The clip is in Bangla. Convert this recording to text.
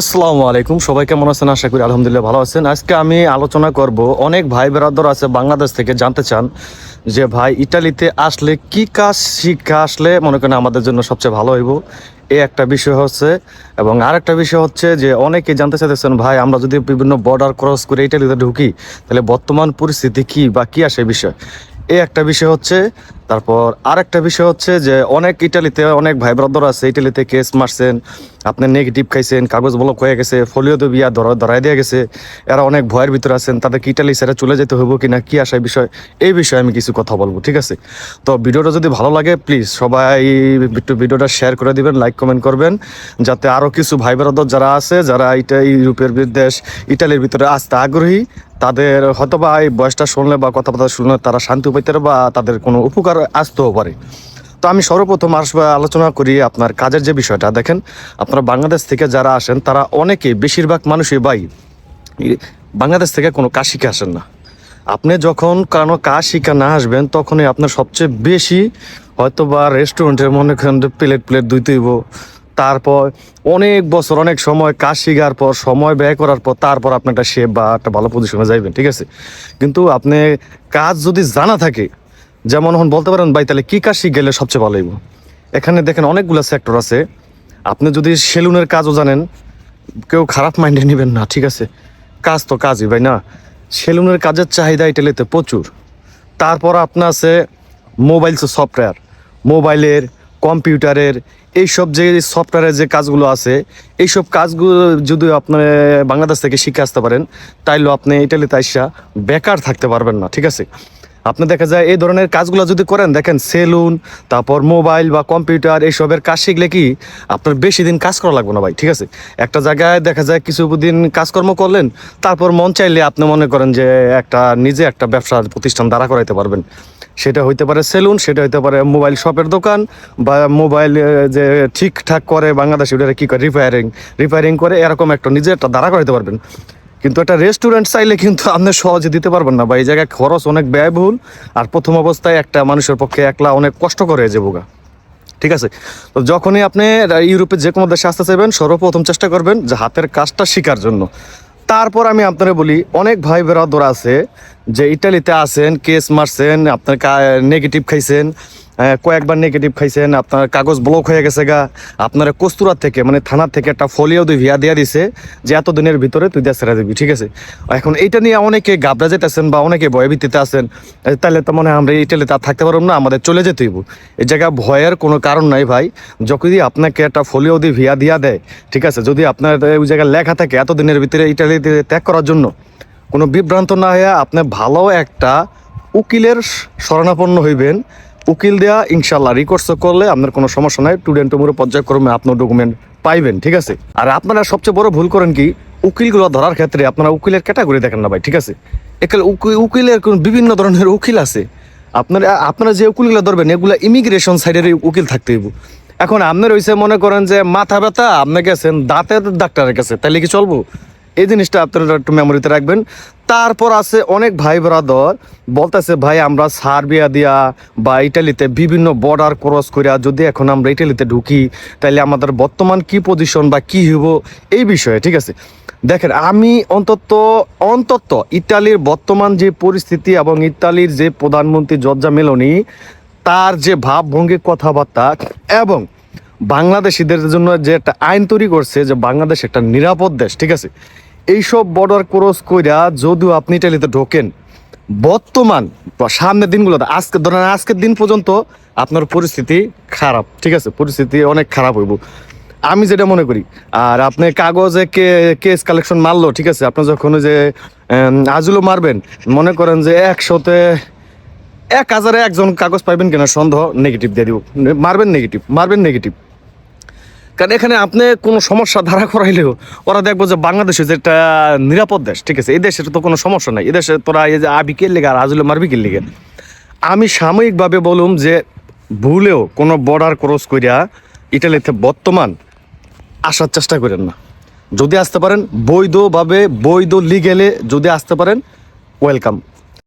আসসালামু আলাইকুম। সবাই কেমন আছেন? আশা করি আলহামদুলিল্লাহ ভালো আছেন। আজকে আমি আলোচনা করব অনেক ভাই বেরাদর আছে বাংলাদেশ থেকে জানতে চান যে, ভাই ইটালিতে আসলে কি কাজ শিক্ষা আসলে মনে করেন আমাদের জন্য সবচেয়ে ভালো হইব? এ একটা বিষয় হচ্ছে। এবং আরেকটা বিষয় হচ্ছে যে, অনেকে জানতে চাইতেছেন, ভাই, আমরা যদি বিভিন্ন বর্ডার ক্রস করে ইটালিতে ঢুকি, তাহলে বর্তমান পরিস্থিতি কি বা কি আসে বিষয়? এ একটা বিষয় হচ্ছে তারপর আরেকটা বিষয় হচ্ছে যে অনেক ইটালিতে অনেক ভাই ব্রাদার আছে, ইটালিতে কেস মারছেন, আপনি নেগেটিভ খাইছেন, কাগজ ব্লক হয়ে গেছে ফলিও তো বিয়া ধরা ধরাই দিয়ে গেছে, এরা অনেক ভয়ের ভিতরে আছেন, তাদেরকে ইটালি ছেড়ে চলে যেতে হব কি না কি আসার বিষয়, এই বিষয়ে আমি কিছু কথা বলব, ঠিক আছে? তো ভিডিওটা যদি ভালো লাগে প্লিজ সবাই একটু ভিডিওটা শেয়ার করে দিবেন লাইক কমেন্ট করবেন, যাতে আরও কিছু ভাই ব্রাদার যারা আছে, যারা এটা ইউরোপের দেশ ইটালির ভিতরে আসতে আগ্রহী, তাদের হয়তো বা এই বয়সটা শুনলে বা কথাবার্তা শুনলে তারা শান্তি পাইতে বা তাদের কোনো উপকার আসতেও পারে। তো আমি সর্বপ্রথম আসব আলোচনা করি আপনার কাজের যে বিষয়টা। দেখেন, আপনারা বাংলাদেশ থেকে যারা আসেন, তারা অনেকে বেশিরভাগ মানুষই বাই বাংলাদেশ থেকে কোনো কাজ শিখে আসেন না। আপনি যখন কোনো কাজ শিখে না আসবেন, তখনই আপনার সবচেয়ে বেশি হয়তো বা রেস্টুরেন্টের মনে করেন প্লেট প্লেট ধুইতে হইব। তারপর অনেক বছর, অনেক সময় কাজ শিখার পর, সময় ব্যয় করার পর, তারপর আপনি একটা শেপ বা একটা ভালো পজিশনে যাইবেন, ঠিক আছে? কিন্তু আপনি কাজ যদি জানা থাকে যেমন এখন বলতে পারেন, ভাই, তাহলে কী কাজ শিখে গেলে সবচেয়ে ভালো হইব? এখানে দেখেন অনেকগুলো সেক্টর আছে। আপনি যদি সেলুনের কাজও জানেন, কেউ খারাপ মাইন্ডে নেবেন না, ঠিক আছে? কাজ তো কাজই, ভাই, না? সেলুনের কাজের চাহিদা ইটালিতে প্রচুর। তারপর আপনার আছে মোবাইল সফটওয়্যার মোবাইলের, কম্পিউটারের, এইসব যে সফটওয়্যারের যে কাজগুলো আছে, এইসব কাজগুলো যদি আপনি বাংলাদেশ থেকে শিখে আসতে পারেন, তাইলেও আপনি ইটালিতে আইসা বেকার থাকতে পারবেন না, ঠিক আছে? আপনি দেখা যায় এই ধরনের কাজগুলো যদি করেন, দেখেন সেলুন, তারপর মোবাইল বা কম্পিউটার, এইসবের কাজ শিখলে কি আপনার বেশি দিন কাজ করা লাগবে না ভাই, ঠিক আছে? একটা জায়গায় দেখা যায় কিছু দিন কাজকর্ম করলেন, তারপর মন চাইলে আপনি মনে করেন যে একটা নিজে একটা ব্যবসা প্রতিষ্ঠান দাঁড়া করাইতে পারবেন। সেটা হইতে পারে সেলুন, সেটা হইতে পারে মোবাইল শপের দোকান বা মোবাইল যে ঠিকঠাক করে বাংলাদেশে ওটা কী করে রিপেয়ারিং রিপেয়ারিং করে এরকম একটা নিজে একটা দাঁড়া করাইতে পারবেন। কিন্তু একটা রেস্টুরেন্ট চাইলে কিন্তু আপনি সহজে দিতে পারবেন না, বা এই জায়গায় খরচ অনেক ব্যয়বহুল আর প্রথম অবস্থায় একটা মানুষের পক্ষে একলা অনেক কষ্ট করে যে বোগা ঠিক আছে? তো যখনই আপনি ইউরোপে যে কোনো দেশে আসতে চাইবেন, সর্বপ্রথম চেষ্টা করবেন যে হাতের কাজটা শেখার জন্য। তারপর আমি আপনারা বলি, অনেক ভাই বেরাদর আছে যে ইটালিতে আছেন, কেস মারছেন, আপনার নেগেটিভ খাইছেন কয়েকবার নেগেটিভ খাইছেন আপনার কাগজ ব্লক হয়ে গেছে গা। আপনার কস্তুরার থেকে মানে থানার থেকে একটা ফলিও দুই ভিয়া দিয়া দিছে যে এত দিনের ভিতরে তুই দেশ ছেড়ে দিবি ঠিক আছে? এখন এইটা নিয়ে অনেকে গাবড়া যেতেছেন বা অনেকে ভয়ভীতিতে আছেন এ, তাহলে তো মনে হয় আমরা ইটালিতে আর থাকতে পারব না আমাদের চলে যেতে হইব। এই জায়গায় ভয়ের কোনো কারণ নাই ভাই যখনই আপনাকে একটা ফলিও দিয়ে ভিয়া দিয়া দেয় ঠিক আছে? যদি আপনার ওই জায়গায় লেখা থাকে এত দিনের ভিতরে ইটালিতে ত্যাগ করার জন্য কোনো বিভ্রান্ত না হয়ে আপনি ভালো একটা উকিলের শরণাপন্ন হইবেন উকিল দেয়া, ইনশাল্লাহ রিকোর্স করলে আপনার কোনো সমস্যা নাই। টুডেন্ট টুমুরে পর্যায়ক্রমে আপনার ডকুমেন্ট পাইবেন, ঠিক আছে? আর আপনারা সবচেয়ে বড় ভুল করেন কি, উকিলগুলো ধরার ক্ষেত্রে আপনারা উকিলের ক্যাটাগরি দেখেন না ভাই, ঠিক আছে? এখানে উকি- উকিলের বিভিন্ন ধরনের উকিল আছে। আপনারা আপনারা যে উকিলগুলো ধরবেন, এগুলো ইমিগ্রেশন সাইডের উকিল থাকতে হইব। এখন আপনার হইছে মনে করেন যে মাথা ব্যথা, আপনি গেছেন, দাঁতের ডাক্তারের কাছে তাহলে কি চলবো? এই জিনিসটা আপনারা একটু মেমোরিতে রাখবেন। তারপর আছে অনেক ভাই ব্রাদর বলতেছে, ভাই, আমরা সার্বিয়া দিয়া বা ইটালিতে বিভিন্ন বর্ডার ক্রস করিয়া যদি এখন আমরা ইটালিতে ঢুকি তাহলে আমাদের বর্তমান কি পজিশন বা কি হইব? এই বিষয়ে, ঠিক আছে? দেখেন, আমি অন্তত অন্তত ইটালির বর্তমান যে পরিস্থিতি এবং ইতালির যে প্রধানমন্ত্রী জর্জা মেলনি, তার যে ভাবভঙ্গি কথাবার্তা এবং বাংলাদেশিদের জন্য যে একটা আইন তৈরি করছে যে বাংলাদেশ একটা নিরাপদ দেশ, ঠিক আছে? এইসব বর্ডার ক্রস কইরা যদিও আপনি ইটালিতে ঢোকেন, বর্তমান সামনের দিনগুলোতে আজকে ধরেন আজকের দিন পর্যন্ত আপনার পরিস্থিতি খারাপ, ঠিক আছে? পরিস্থিতি অনেক খারাপ হইব। আমি যেটা মনে করি, আর আপনি কাগজে কে কেস কালেকশন মারলো, ঠিক আছে? আপনি যখন যে আজুলো মারবেন, মনে করেন যে একশোতে এক হাজারে একজন কাগজ পাইবেন কিনা সন্দেহ নেগেটিভ দিয়ে দিব। মারবেন নেগেটিভ মারবেন নেগেটিভ কারণ এখানে আপনি কোনো সমস্যা ধারা করাইলেও ওরা দেখব যে বাংলাদেশ একটা নিরাপদ দেশ, ঠিক আছে? এই দেশের তো কোনো সমস্যা নাই। এই দেশে তোরা এই যে আবি কে লেগে আর আজুলে মারবি কে লেগে? আমি সাময়িকভাবে বলুম যে ভুলেও কোনো বর্ডার ক্রস করিয়া ইটালিতে বর্তমান আসার চেষ্টা করেন না। যদি আসতে পারেন, বৈধভাবে, বৈধ লিগেলে যদি আসতে পারেন ওয়েলকাম